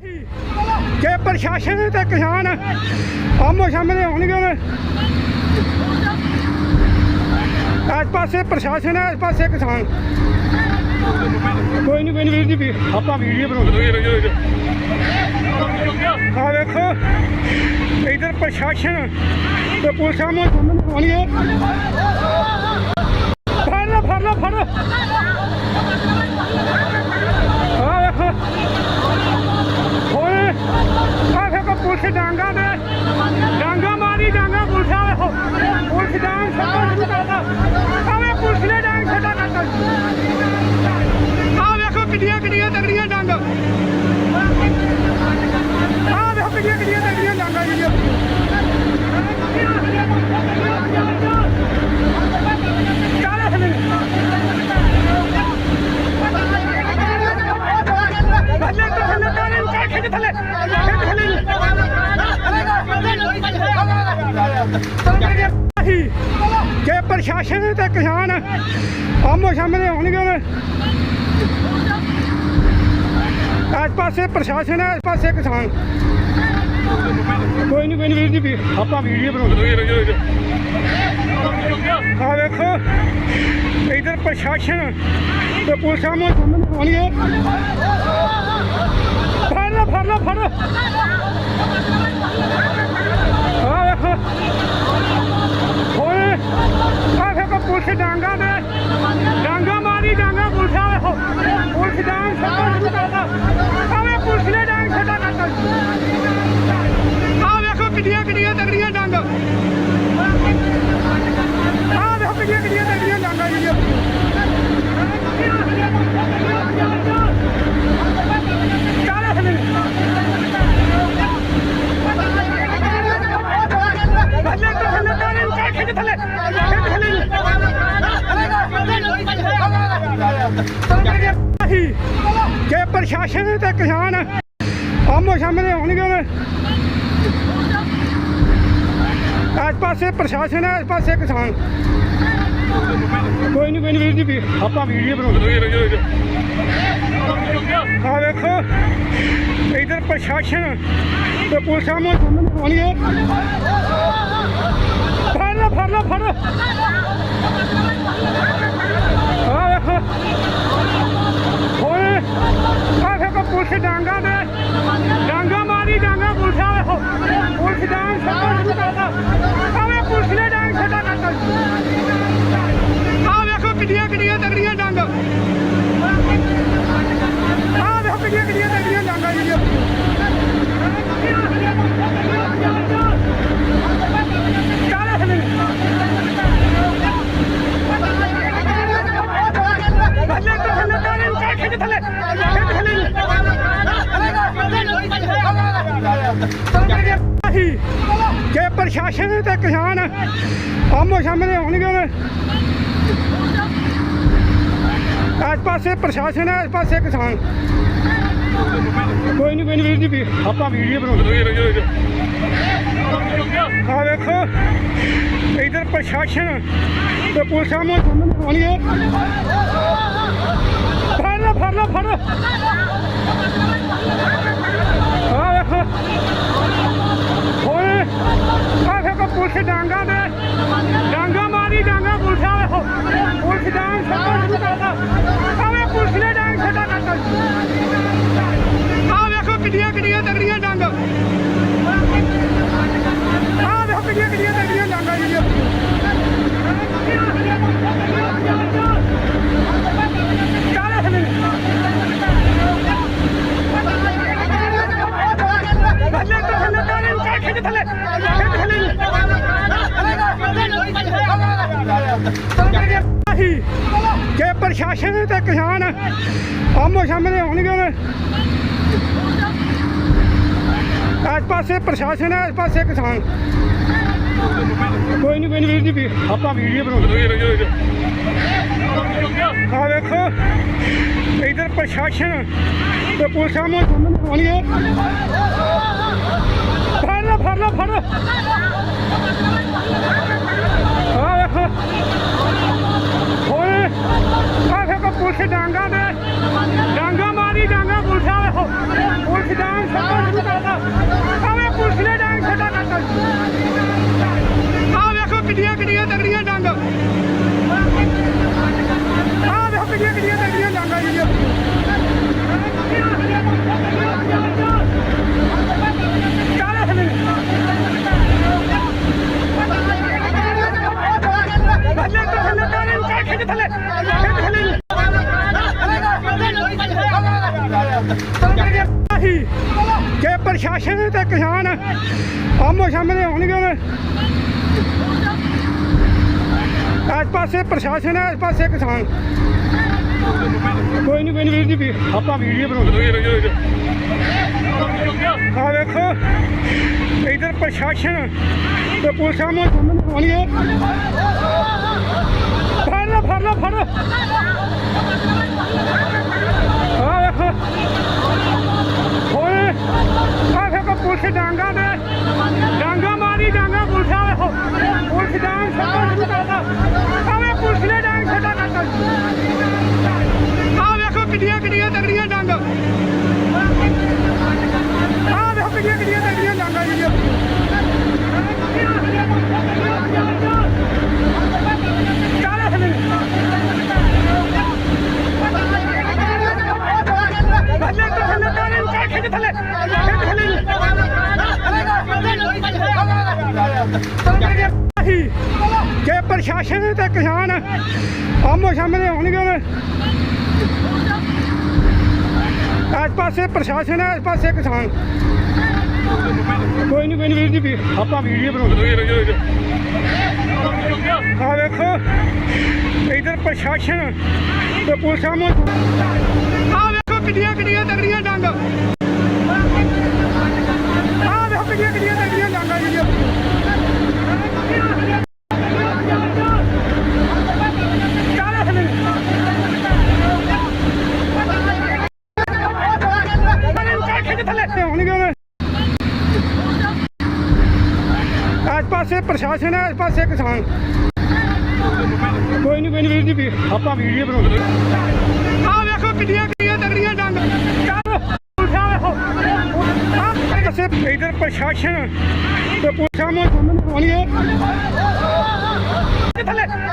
ਕਿ ਪ੍ਰਸ਼ਾਸਨ ਤੇ ਕਿਸਾਨ ਆਮੋ ਸਾਹਮਣੇ ਹੁਣ ਇਸ ਪਾਸੇ ਪ੍ਰਸ਼ਾਸਨ ਹੈ ਇਸ ਪਾਸੇ ਕਿਸਾਨ। ਕੋਈ ਨਹੀਂ ਕੋਈ ਨਹੀਂ ਵੀਰ ਜੀ ਆਪਾਂ ਵੀਡੀਓ ਬਣਾਉਂਦੇ ਆ ਵੇਖੋ ਇਧਰ ਪ੍ਰਸ਼ਾਸਨ ਤੇ ਪੁਲਿਸ ਆਮੋ ਸਾਹਮਣੇ ਹੋਣਗੇ ਫੜ ਫੜ ਫੜ ਲਓ ਆ ਵੇਖੋ ਹੁਣ ਆ ਵੇਖੋ ਪੁਲਿਸ ਡਾਂਗਾ ਦੇ ਡਾਂਗਾ ਮਾਰੀ ਡਾਂਗਾ ਪੁਲਿਸ ਆ ਪੁਲਿਸ ਡਾਂਗ ਛੱਡੋ ਸ਼ੁਰੂ ਕਰਦਾ ਆਵੇ ਪੁਲਿਸ ਨੇ ਡਾਂਗ ਛੱਡਾ ਕਰਤਾ ਆ ਵੇਖੋ ਕਿੱਡੀਆਂ ਕਿੱਡੀਆਂ ਤਗੜੀਆਂ ਡਾਂਗ ਆ ਵੇਖੋ ਕਿੱਡੀਆਂ ਕਿੱਡੀਆਂ ਤਗੜੀਆਂ ਡਾਂਗਾਂ ਜਿਹੜੀਆਂ ਚੱਲ ਹਲੇ ਥੱਲੇ ਤੋਂ ਥੱਲੇ ਤਾਰੇ ਨੂੰ ਕੱਢ ਖਿੱਚ ਥੱਲੇ ਖਿੱਚ ਥੱਲੇ ਨਹੀਂ ਕਿ ਪ੍ਰਸ਼ਾਸਨ ਤੇ ਕਿਸਾਨ ਆਮੋ ਸਾਹਮਣੇ ਹੋਣਗੇ ਹੁਣ ਇਸ ਪਾਸੇ ਪ੍ਰਸ਼ਾਸਨ ਹੈ ਇਸ ਪਾਸੇ ਕਿਸਾਨ। ਕੋਈ ਨਹੀਂ ਕੋਈ ਨਹੀਂ ਵੀਰ ਜੀ ਆਪਾਂ ਵੀਡੀਓ ਬਣਾਉਂਦੇ ਆ ਵੇਖੋ ਇਧਰ ਪ੍ਰਸ਼ਾਸਨ ਤੇ ਪੁਲਿਸ ਆਮੋ ਸਾਹਮਣੇ ਹੋਣਗੇ ਫੜ ਲਓ ਫੜ ਲਓ ਫੜ ਆ ਵੇਖੋ ਹੁਣ ਆ ਵੇਖੋ ਪੁਲਿਸ ਡਾਂਗਾ ਦੇ ਡਾਂਗਾ ਮਾਰੀ ਡਾਂਗਾ ਪੁਲਿਸ ਆ ਪੁਲਿਸ ਡਾਂਗ ਤਾਰੇ ਥੱਲੇ ਥੱਲੇ ਕਿ ਪ੍ਰਸ਼ਾਸਨ ਤੇ ਕਿਸਾਨ ਆਮੋ ਸਾਹਮਣੇ ਆਉਣਗੇ ਹੁਣ ਇਸ ਪਾਸੇ ਪ੍ਰਸ਼ਾਸਨ ਹੈ, ਇਸ ਪਾਸੇ ਕਿਸਾਨ। ਕੋਈ ਨਹੀਂ ਕੋਈ ਨਹੀਂ ਵੀਰ ਜੀ ਆਪਾਂ ਵੀਡੀਓ ਬਣਾਉਂਦੇ ਆ ਵੇਖੋ, ਇਧਰ ਪ੍ਰਸ਼ਾਸਨ ਤੇ ਪੁਲਿਸ ਆਮੋ ਸਾਹਮਣੇ ਹੋਣਗੇ I'm done. ਪ੍ਰਸ਼ਾਸਨ ਤੇ ਕਿਸਾਨ ਆਮੋ ਸਾਹਮਣੇ ਹੋਣਗੇ ਹੁਣ ਇਸ ਪਾਸੇ ਪ੍ਰਸ਼ਾਸਨ ਹੈ ਇਸ ਪਾਸੇ ਕਿਸਾਨ ਕੋਈ ਨਹੀਂ ਕੋਈ ਨਹੀਂ ਵੀਰ ਜੀ ਵੀ ਆਪਾਂ ਵੀਡੀਓ ਬਣਾਉਂਦੇ ਆ ਵੇਖੋ ਇਧਰ ਪ੍ਰਸ਼ਾਸਨ ਤੇ ਪੁਲਿਸ ਆਮੋ ਸਾਹਮਣੇ ਹੋਣਗੇ ਫੜ ਲਓ ਫੜ ਲਓ ਫੜ ਲਓ ਆ ਵੇਖੋ ਡਾਂਗਾ ਦੇ ਡਾਂਗਾ ਮਾਰੀ ਡਾਂਗਾ ਪੁਲਿਸ ਆ ਵੇਖੋ ਪੁਲਿਸ ਡਾਂਗ ਛੱਡੋ ਸ਼ੁਰੂ ਕਰਦਾ ਆਵੇ ਪੁਲਿਸ ਨੇ ਡਾਂਗ ਛੱਡਾ ਕਰਤਾ ਆ ਵੇਖੋ ਕਿੱਡੀਆਂ ਕਿੱਡੀਆਂ ਤਗੜੀਆਂ ਡਾਂਗ ਆ ਵੇਖੋ ਕਿੱਡੀਆਂ ਕਿੱਡੀਆਂ ਤਗੜੀਆਂ ਡਾਂਗਾਂ ਜਿਹੜੀਆਂ ਚੱਲ ਹਲੇ ਥੱਲੇ ਤੋਂ ਥੱਲੇ ਤਾਰੇ ਨੂੰ ਕੱਢ ਪ੍ਰਸ਼ਾਸਨ ਤੇ ਕਿਸਾਨ ਆਮੋ ਸਾਹਮਣੇ ਹੋਣਗੇ ਹੁਣ ਇਸ ਪਾਸੇ ਪ੍ਰਸ਼ਾਸਨ ਹੈ, ਇਸ ਪਾਸੇ ਕਿਸਾਨ। ਕੋਈ ਨਹੀਂ ਕੋਈ ਨਹੀਂ ਵੀਰ ਜੀ ਆਪਾਂ ਵੀਡੀਓ ਬਣਾਉਂਦੇ ਆ ਵੇਖੋ, ਇਧਰ ਪ੍ਰਸ਼ਾਸਨ ਤੇ ਪੁਲਿਸ ਆਮੋ ਸਾਹਮਣੇ ਹੋਣਗੇ ਕਿੰਨੀਆਂ ਤਗੜੀਆਂ ਡੰਗ ਆ ਵੇਖੋ ਕਿੰਨੀਆਂ ਕਿੰਨੀਆਂ ਤਗੜੀਆਂ ਡੰਗਾਂ ਜੀ ਚਾਲੇ ਥੱਲੇ ਥੱਲੇ ਤੋਂ ਥੱਲੇ ਤਾਰੇ ਨੂੰ ਕਾਹ ਖਿੱਚ ਥੱਲੇ ਖਿੱਚ ਥੱਲੇ ਆਹੀ ਕਿ ਪ੍ਰਸ਼ਾਸਨ ਤੇ ਕਿਸਾਨ ਆਮੋ ਸਾਹਮਣੇ ਹੋਣਗੇ ਹੁਣ ਇਸ ਪਾਸੇ ਪ੍ਰਸ਼ਾਸਨ ਹੈ ਇਸ ਪਾਸੇ ਕਿਸਾਨ ਕੋਈ ਨਹੀਂ ਕੋਈ ਨਹੀਂ ਵੀਰ ਜੀ ਵੀ ਆਪਾਂ ਵੀਡੀਓ ਬਣਾਉਂਦੇ ਆ ਵੇਖੋ ਇਧਰ ਪ੍ਰਸ਼ਾਸਨ ਤੇ ਪੁਲਿਸ ਆਮੋ ਸਾਹਮਣੇ ਹੋਣਗੇ ਫੜ ਲਓ ਫੜ ਲਓ ਫੜ ਲਓ ਆ ਵੇਖੋ ਹੁਣ ਆ ਵੇਖੋ ਪੁਲਿਸ ਡਾਂਗਾ ਦੇ ਡਾਂਗਾ ਮਾਰੀ ਡਾਂਗਾ ਪੁਲਿਸ ਆ ਵੇਖੋ ਪੁਲਿਸ ਡਾਂਗ ਛੱਡੋ ਥੱਲੇ ਥੱਲੇ ਕਿ ਪ੍ਰਸ਼ਾਸਨ ਤੇ ਕਿਸਾਨ ਆਮੋ ਸਾਹਮਣੇ ਹੋਣਗੇ ਹੁਣ ਇਸ ਪਾਸੇ ਪ੍ਰਸ਼ਾਸਨ ਹੈ ਇਸ ਪਾਸੇ ਕਿਸਾਨ। ਕੋਈ ਨਹੀਂ ਕੋਈ ਨਹੀਂ ਵੀਰ ਜੀ ਆਪਾਂ ਵੀਡੀਓ ਬਣਾਉਂਦੇ ਆ ਵੇਖੋ ਇਧਰ ਪ੍ਰਸ਼ਾਸਨ ਤੇ ਪੁਲਿਸ ਆਮੋ ਆ ਵੇਖੋ ਕਿੰਨੀਆਂ ਕਿੰਨੀਆਂ ਤਗੜੀਆਂ ਡੰਗ ਆ ਵੇਖੋ ਕਿੰਨੀਆਂ ਕਿੰਨੀਆਂ ਤਗੜੀਆਂ ਡੰਗਾਂ ਜੀ ਚਾਲੇ ਥੱਲੇ ਤਾਰੇ ਨੂੰ ਕਾਹ ਖਿੱਚ ਥੱਲੇ ਹੋਣਗੇ ਹੁਣ ਇਸ ਪਾਸੇ ਪ੍ਰਸ਼ਾਸਨ ਹੈ, ਇਸ ਪਾਸੇ ਕਿਸਾਨ। ਕੋਈ ਨਹੀਂ ਕੋਈ ਨਹੀਂ ਵੀਰ ਜੀ ਆਪਾਂ ਵੀਡੀਓ ਬਣਾਉਂਦੇ ਆ ਵੇਖੋ ਕਿੰਨੀਆਂ ਕਿੰਨੀਆਂ ਤਗੜੀਆਂ ਡੰਗ। ਵੇਖੋ। ਇਧਰ ਪ੍ਰਸ਼ਾਸਨ ਤੇ ਪੁਲਿਸ ਆਮੋ ਸਾਹਮਣੇ ਹੋਣਗੇ ਥੱਲੇ ਥੱਲੇ।